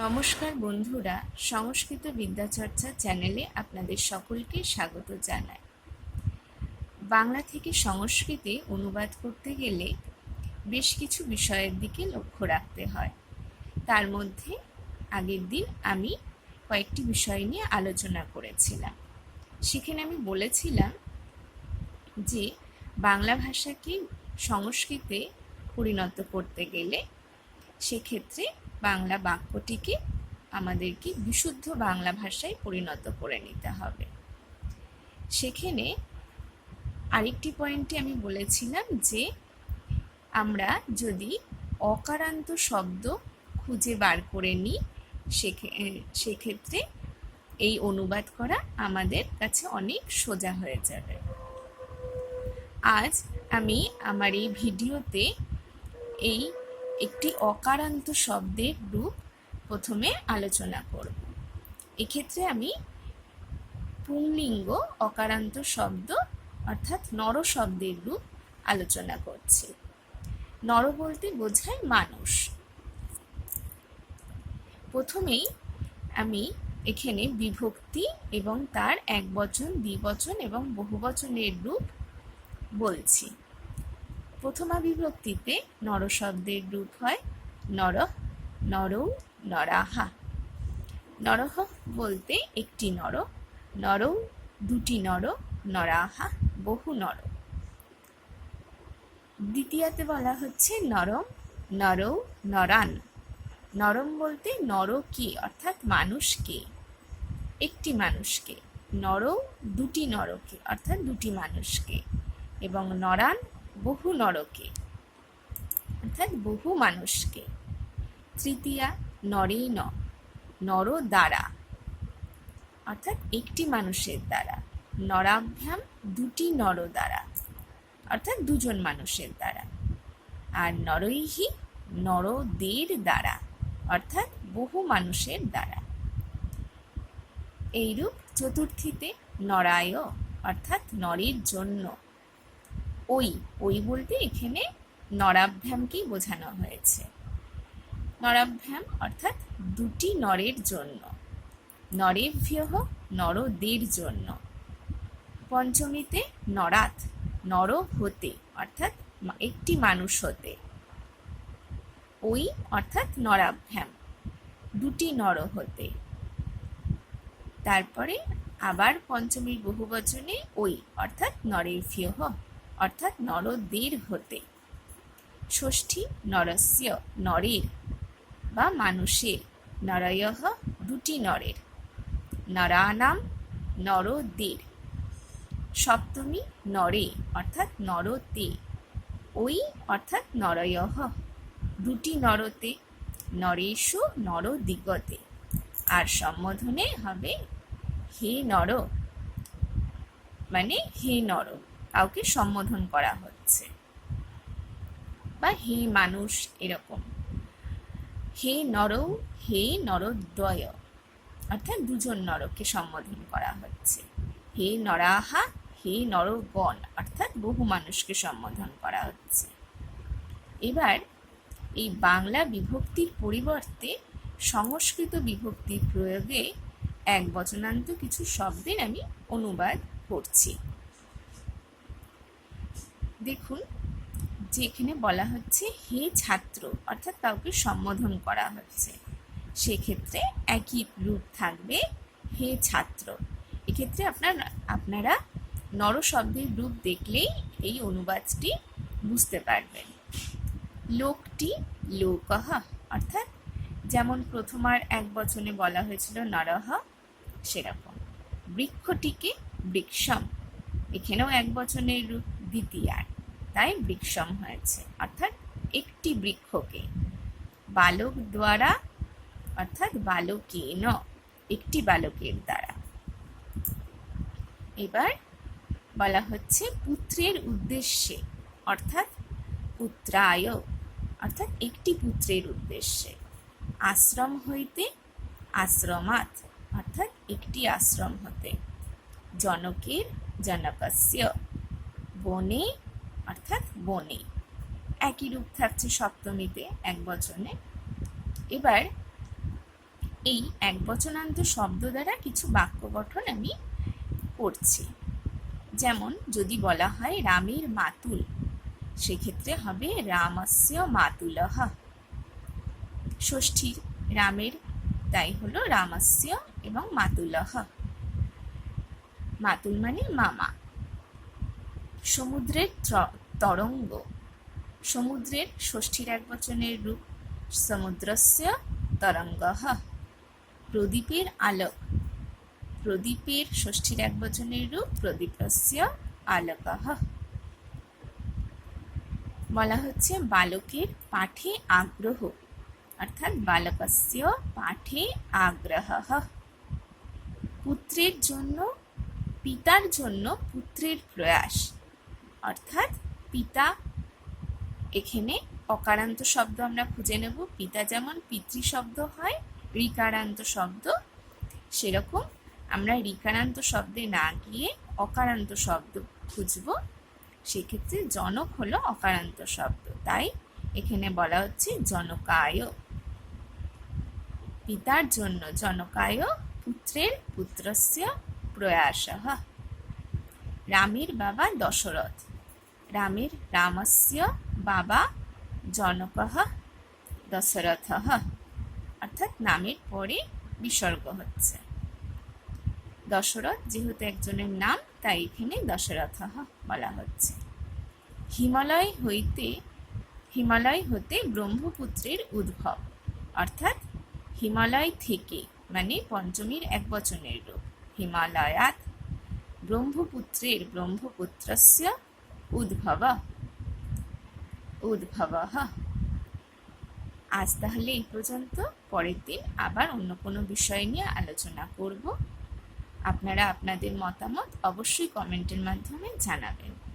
নমস্কার বন্ধুরা, সংস্কৃত বিদ্যাচর্চা চ্যানেলে আপনাদের সকলকে স্বাগত জানাই। বাংলা থেকে সংস্কৃতে অনুবাদ করতে গেলে বেশ কিছু বিষয়ের দিকে লক্ষ্য রাখতে হয়। তার মধ্যে আগের দিন আমি কয়েকটি বিষয় নিয়ে আলোচনা করেছিলাম। সেখানে আমি বলেছিলাম যে, বাংলা ভাষাকে সংস্কৃতে পরিণত করতে গেলে সেক্ষেত্রে বাংলা বাক্যটিকে আমাদেরকে বিশুদ্ধ বাংলা ভাষায় পরিণত করে নিতে হবে। সেখানে আরেকটি পয়েন্টে আমি বলেছিলাম যে, আমরা যদি অকারান্ত শব্দ খুঁজে বার করে নিই সেক্ষেত্রে এই অনুবাদ করা আমাদের কাছে অনেক সোজা হয়ে যাবে। আজ আমি আমার এই ভিডিওতে এই একটি অকারান্ত শব্দের রূপ প্রথমে আলোচনা করব। এক্ষেত্রে আমি পুংলিঙ্গ অকারান্ত শব্দ অর্থাৎ নর শব্দের রূপ আলোচনা করছি। নর বলতে বোঝায় মানুষ। প্রথমেই আমি এখানে বিভক্তি এবং তার এক বচন দ্বিবচন এবং বহুবচনের রূপ বলছি। প্রথমা বিভক্তিতে নর শব্দের রূপ হয় নর, নরৌ, নরাহা। নরহ বলতে একটি নর, নরৌ দুটি নর, নরাহা বহু নর। দ্বিতীয়তে বলা হচ্ছে নরম, নরৌ, নরান। নরম বলতে নর কি অর্থাৎ মানুষকে। একটি মানুষকে। নরৌ দুটি নরকে, অর্থাৎ দুটি মানুষকে। এবং নরান বহু নরকে, অর্থাৎ বহু মানুষকে। তৃতীয়া নরেই ন নর দ্বারা, অর্থাৎ একটি মানুষের দ্বারা। নরাভ্যাম দুটি নর দ্বারা, অর্থাৎ দুজন মানুষের দ্বারা। আর নরৈহি নরদের দ্বারা, অর্থাৎ বহু মানুষের দ্বারা। এইরূপ চতুর্থীতে নরায়, অর্থাৎ নরের জন্য ওই ওই বলতে এখানে নরাভ্যামকেই বোঝানো হয়েছে। নরাভ্যাম অর্থাৎ দুটি নরের জন্য, নরেভ্যহ নরদের জন্য। পঞ্চমীতে নরাত, নর হতে অর্থাৎ একটি মানুষ হতে। ওই অর্থাৎ নরাভ্যাম, দুটি নর হতে। তারপরে আবার পঞ্চমীর বহুবচনে ওই অর্থাৎ নরের নরেভ্য অর্থাৎ নরদের হতে। ষষ্ঠী নরস্য নরের বা মানুষের নরয় দুটি নরের। নরানাম নরদের সপ্তমী নরে অর্থাৎ নরতে। ওই অর্থাৎ নরয় দুটি নরতে নরেশু নর দিগতে আর সম্বোধনে হবে হে নর মানে হে নর। কাউকে সম্বোধন করা হচ্ছে। বা হে মানুষ এরকম। হে নর, হে নরদ্বয়। অর্থাৎ দুজন নরকে সম্বোধন করা হচ্ছে। হে নরাহা, হে নরগণ। অর্থাৎ বহু মানুষকে সম্বোধন করা হচ্ছে। এবার এই বাংলা বিভক্তির পরিবর্তে সংস্কৃত বিভক্তির প্রয়োগে এক বচনান্ত কিছু শব্দের আমি অনুবাদ করছি। দেখুন যে এখানে বলা হচ্ছে, হে ছাত্র অর্থাৎ কাউকে সম্বোধন করা হচ্ছে। সেক্ষেত্রে একই রূপ থাকবে, হে ছাত্র এক্ষেত্রে আপনার, আপনারা নর শব্দের রূপ দেখলেই এই অনুবাদটি বুঝতে পারবেন। লোকটি লোকহ, অর্থাৎ যেমন প্রথমার এক বচনে বলা হয়েছিল, নরহ সেরকম। বৃক্ষটিকে বৃক্ষম, এখানেও এক বচনের রূপ দ্বিতীয়ার। তাই বৃক্ষম হয়েছে। অর্থাৎ একটি বৃক্ষকে। বালক দ্বারা, অর্থাৎ বালকে ন একটি বালকের দ্বারা। এবার বলা হচ্ছে পুত্রের উদ্দেশ্যে, অর্থাৎ পুত্রায়, অর্থাৎ একটি পুত্রের উদ্দেশ্যে। আশ্রম হইতে আশ্রমাত অর্থাৎ একটি আশ্রম হতে। জনকের, জনকস্য, বনে অর্থাৎ বনে। একই রূপ থাকছে সপ্তমীতে, এক বচনে। এবার এই এক বচনান্ত শব্দ দ্বারা কিছু বাক্য গঠন আমি করছি। যেমন যদি বলা হয় রামের মাতুল, সেক্ষেত্রে হবে রামস্য মাতুলহ ষষ্ঠীর রামের, তাই হলো রামস্য এবং মাতুলহ মাতুল মানে মামা। সমুদ্রের ত্র- তরঙ্গ। সমুদ্রের ষষ্ঠীর এক বচনের রূপ, সমুদ্রস্য তরঙ্গ। প্রদীপের আলোক। প্রদীপের ষষ্ঠীর এক বচনের রূপ, প্রদীপস্য আলোক। বলা হচ্ছে বালকের পাঠে আগ্রহ, অর্থাৎ বালকস্য পাঠে আগ্রহ। পুত্রের জন্য, পিতার জন্য পুত্রের প্রয়াস। অর্থাৎ পিতা, এখানে অকারান্ত শব্দ আমরা খুঁজে নেব। পিতা যেমন পিতৃ শব্দ হয়, ঋকারান্ত শব্দ সেরকম। আমরা ঋকারান্ত শব্দে না গিয়ে অকারান্ত শব্দ খুঁজব। সেক্ষেত্রে জনক হলো অকারান্ত শব্দ। তাই এখানে বলা হচ্ছে জনকায়। পিতার জন্য জনকায় পুত্রের পুত্রস্য প্রয়াস। রামের বাবা দশরথ। রামের রামস্য বাবা জনক দশরথ। অর্থাৎ নামের পরে বিসর্গ হচ্ছে। দশরথ যেহেতু একজনের নাম, তাই এখানে দশরথ বলা হচ্ছে। হিমালয় হইতে, হিমালয় হতে ব্রহ্মপুত্রের উদ্ভব। অর্থাৎ হিমালয় থেকে মানে পঞ্চমীর এক বচনের রূপ। হিমালয়াত ব্রহ্মপুত্রের ব্রহ্মপুত্রস্য উদ্ভব। উদ্ভব। আজ তাহলে এই পর্যন্ত। পরের দিন আবার অন্য কোনো বিষয় নিয়ে আলোচনা করব। আপনারা আপনাদের মতামত অবশ্যই কমেন্টের মাধ্যমে জানাবেন।